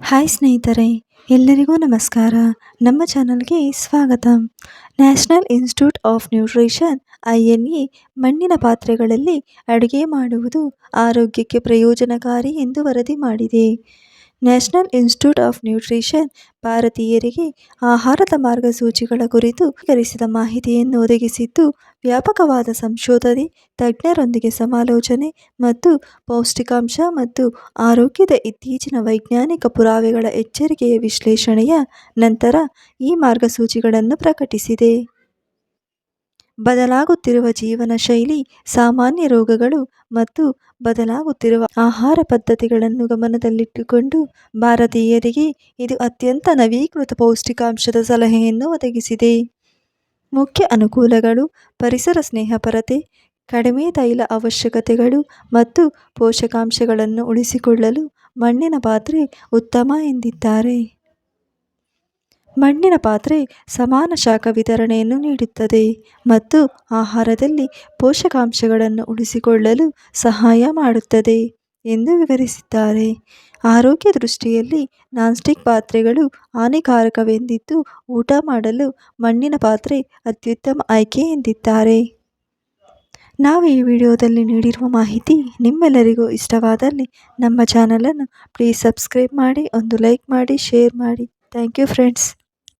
Hi ಸ್ನೇಹಿತರೆ, ಎಲ್ಲರಿಗೂ ನಮಸ್ಕಾರ. ನಮ್ಮ ಚಾನಲ್ಗೆ ಸ್ವಾಗತ. National Institute of Nutrition, I N E ಮಣ್ಣಿನ ಪಾತ್ರೆಗಳಲ್ಲಿ ಅಡುಗೆ ಮಾಡುವುದು ಆರೋಗ್ಯಕ್ಕೆ ಪ್ರಯೋಜನಕಾರಿ ಎಂದು ವರದಿ ಮಾಡಿದೆ. ನ್ಯಾಷನಲ್ ಇನ್ಸ್ಟಿಟ್ಯೂಟ್ ಆಫ್ ನ್ಯೂಟ್ರಿಷನ್ ಭಾರತೀಯರಿಗೆ ಆಹಾರದ ಮಾರ್ಗಸೂಚಿಗಳ ಕುರಿತು ಕರೆಸಿದ ಮಾಹಿತಿಯನ್ನು ಒದಗಿಸಿದ್ದು, ವ್ಯಾಪಕವಾದ ಸಂಶೋಧನೆ, ತಜ್ಞರೊಂದಿಗೆ ಸಮಾಲೋಚನೆ ಮತ್ತು ಪೌಷ್ಟಿಕಾಂಶ ಮತ್ತು ಆರೋಗ್ಯದ ಇತ್ತೀಚಿನ ವೈಜ್ಞಾನಿಕ ಪುರಾವೆಗಳ ಎಚ್ಚರಿಕೆಯ ವಿಶ್ಲೇಷಣೆಯ ನಂತರ ಈ ಮಾರ್ಗಸೂಚಿಗಳನ್ನು ಪ್ರಕಟಿಸಿದೆ. ಬದಲಾಗುತ್ತಿರುವ ಜೀವನ ಶೈಲಿ, ಸಾಮಾನ್ಯ ರೋಗಗಳು ಮತ್ತು ಬದಲಾಗುತ್ತಿರುವ ಆಹಾರ ಪದ್ಧತಿಗಳನ್ನು ಗಮನದಲ್ಲಿಟ್ಟುಕೊಂಡು ಭಾರತೀಯರಿಗೆ ಇದು ಅತ್ಯಂತ ನವೀಕೃತ ಪೌಷ್ಟಿಕಾಂಶದ ಸಲಹೆಯನ್ನು ಒದಗಿಸಿದೆ. ಮುಖ್ಯ ಅನುಕೂಲಗಳು ಪರಿಸರ ಸ್ನೇಹಪರತೆ ಕಡಿಮೆ ತೈಲ ಅವಶ್ಯಕತೆಗಳು ಮತ್ತು ಪೋಷಕಾಂಶಗಳನ್ನು ಉಳಿಸಿಕೊಳ್ಳಲು ಮಣ್ಣಿನ ಪಾತ್ರೆ ಉತ್ತಮ ಎಂದಿದ್ದಾರೆ. ಮಣ್ಣಿನ ಪಾತ್ರೆ ಸಮಾನ ಶಾಖ ವಿತರಣೆಯನ್ನು ನೀಡುತ್ತದೆ ಮತ್ತು ಆಹಾರದಲ್ಲಿ ಪೋಷಕಾಂಶಗಳನ್ನು ಉಳಿಸಿಕೊಳ್ಳಲು ಸಹಾಯ ಮಾಡುತ್ತದೆ ಎಂದು ವಿವರಿಸಿದ್ದಾರೆ. ಆರೋಗ್ಯ ದೃಷ್ಟಿಯಲ್ಲಿ ನಾನ್ಸ್ಟಿಕ್ ಪಾತ್ರೆಗಳು ಹಾನಿಕಾರಕವೆಂದಿದ್ದು ಊಟ ಮಾಡಲು ಮಣ್ಣಿನ ಪಾತ್ರೆ ಅತ್ಯುತ್ತಮ ಆಯ್ಕೆ ಎಂದಿದ್ದಾರೆ. ನಾವು ಈ ವಿಡಿಯೋದಲ್ಲಿ ನೀಡಿರುವ ಮಾಹಿತಿ ನಿಮ್ಮೆಲ್ಲರಿಗೂ ಇಷ್ಟವಾದಲ್ಲಿ ನಮ್ಮ ಚಾನಲನ್ನು ಪ್ಲೀಸ್ ಸಬ್ಸ್ಕ್ರೈಬ್ ಮಾಡಿ, ಒಂದು ಲೈಕ್ ಮಾಡಿ, ಶೇರ್ ಮಾಡಿ. Thank you friends.